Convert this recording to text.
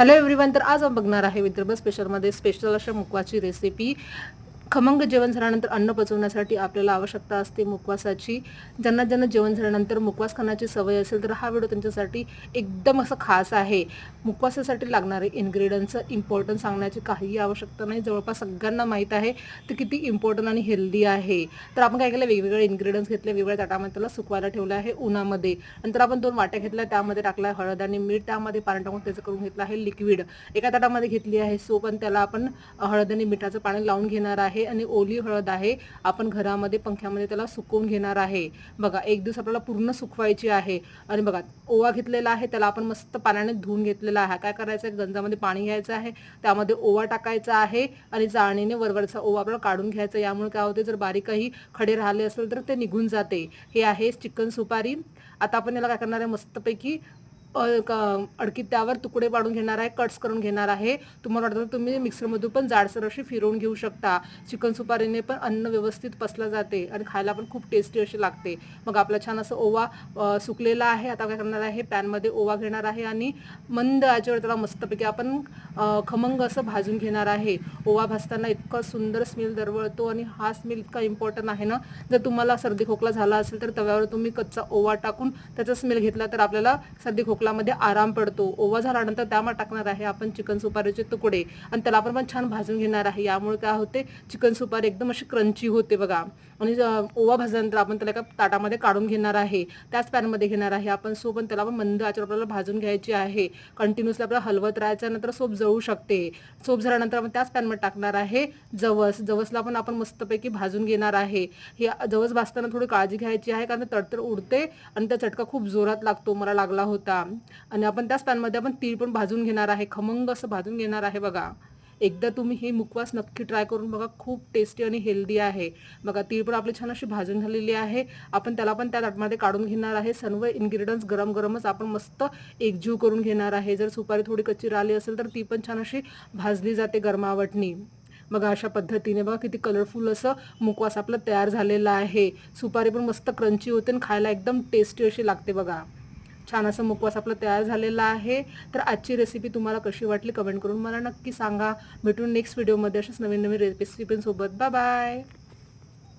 Hello everyone तर आज आपण बघणार आहे विदर्भ स्पेशलमध्ये स्पेशल अशा मुकवाची रेसिपी खमंग जेवण झाल्यानंतर अन्न पचवण्यासाठी आपल्याला आवश्यकता असते मुकवासाची ज्यांना ज्यांना जेवण झाल्यानंतर मुकवास खाण्याची सवय असेल तर हा व्हिडिओ त्यांच्यासाठी एकदम असं खास आहे. मुकवासासाठी लागणारे इन्ग्रेडियंट्सचं इम्पॉर्टन्स सांगण्याची काहीही आवश्यकता नाही. जवळपास सगळ्यांना माहीत आहे ते किती इम्पॉर्टंट आणि हेल्दी आहे. तर आपण काय केलं? वेगवेगळे इन्ग्रेडियंट्स घेतले वेगवेगळ्या ताटामध्ये त्याला सुकवायला ठेवलं आहे उन्हामध्ये. नंतर आपण दोन वाट्या घेतल्या त्यामध्ये टाकला हळद आणि मीठ त्यामध्ये पाणी टाकून त्याचं करून घेतलं आहे लिक्विड एका ताटामध्ये घेतली आहे सोप आणि त्याला आपण हळद आणि मिठाचं पाणी लावून घेणार आहे. आणि ओली हळद आहे आपण घरामध्ये पंख्यामध्ये त्याला सुकवून घेणार आहे. बघा एक दिवस आपल्याला पूर्ण सुकवायची आहे. आणि बघा ओवा घेतलेला आहे त्याला आपण मस्त पाण्याने धुवून घेतलेला आहे. काय करायचं आहे? गंजामध्ये पाणी घ्यायचं आहे त्यामध्ये ओवा टाकायचा आहे आणि चाळणीने वरवरचा ओवा आपल्याला काढून घ्यायचा यामुळे काय होते? जर बारीक काही खडे राहिले असेल तर ते निघून जाते. हे आहे चिकन सुपारी. आता आपण याला काय करणार आहे? मस्तपैकी क- अडकीत त्यावर तुकडे पाडून घेणार आहे कट्स करून घेणार आहे. तुम्हाला वाटतं तुम्ही मिक्सरमधून पण जाडसर अशी फिरवून घेऊ शकता. चिकन सुपारीने पण अन्न व्यवस्थित पसलं जाते आणि खायला पण खूप टेस्टी अशी लागते. मग आपला छान असं ओवा सुकलेला आहे. आता काय करणार आहे? पॅनमध्ये ओवा घेणार आहे आणि मंद आचेवर त्याला मस्तपैकी आपण खमंग असं भाजून घेणार आहे. ओवा भाजताना इतका सुंदर स्मेल दरवळतो आणि हा स्मेल इतका इम्पॉर्टंट आहे ना. जर तुम्हाला सर्दी खोकला झाला असेल तर तव्यावर तुम्ही कच्चा ओवा टाकून त्याचा स्मेल घेतला तर आपल्याला सर्दी खोकलामध्ये आराम पडतो ओवा झाल्यानंतर त्यामध्ये टाकणार आहे आपण चिकन सुपारीचे तुकडे आणि त्याला आपण पण छान भाजून घेणार आहे. यामुळे काय होते चिकन सुपारी एकदम अशी क्रंची होते बघा. आणि ओवा भाजल्यानंतर आपण त्याला एका ताटामध्ये काढून घेणार आहे. त्याच पॅनमध्ये घेणार आहे आपण सोप आणि त्याला पण मंद आचार आपल्याला भाजून घ्यायची आहे. कंटिन्युअसली आपल्याला हलवत राहायचं नंतर सोप जळू शकते. सोप झाल्यानंतर आपण त्याच पॅनमध्ये टाकणार आहे जवस. जवसला पण आपण मस्तपैकी भाजून घेणार आहे. हे जवस भाजताना थोडी काळजी घ्यायची आहे कारण तडतड उडते आणि त्या चटका खूप जोरात लागतो मला लागला होता. आणि आपण त्याच पॅनमध्ये आपण तीळ पण भाजून घेणार आहे खमंग असं भाजून घेणार आहे बघा. एकदा तुम्ही हे मुखवास नक्की ट्राय करून बघा खूप टेस्टी आणि हेल्दी आहे. बघा तीळ पण आपली छान अशी भाजून झालेली आहे. आपण त्याला पण त्या ताटमध्ये काढून घेणार आहे. सर्व इन्ग्रेडियंट्स गरम गरमच आपण मस्त एकजीव करून घेणार आहे. जर सुपारी थोडी कच्ची राहिली असेल तर ती पण छान अशी भाजली जाते गरमावटनी. बघा अशा पद्धतीने बघा किती कलरफुल असं मुखवास आपलं तयार झालेलं आहे. सुपारी पण मस्त क्रंची होते आणि खायला एकदम टेस्टी अशी लागते बघा. छान असं मुखवास आपलं तयार झालेला आहे. तर आजची रेसिपी तुम्हाला कशी वाटली कमेंट करून मला नक्की सांगा. भेटून नेक्स्ट व्हिडिओमध्ये अशाच नवीन नवीन रेसिपींसोबत बाय बाय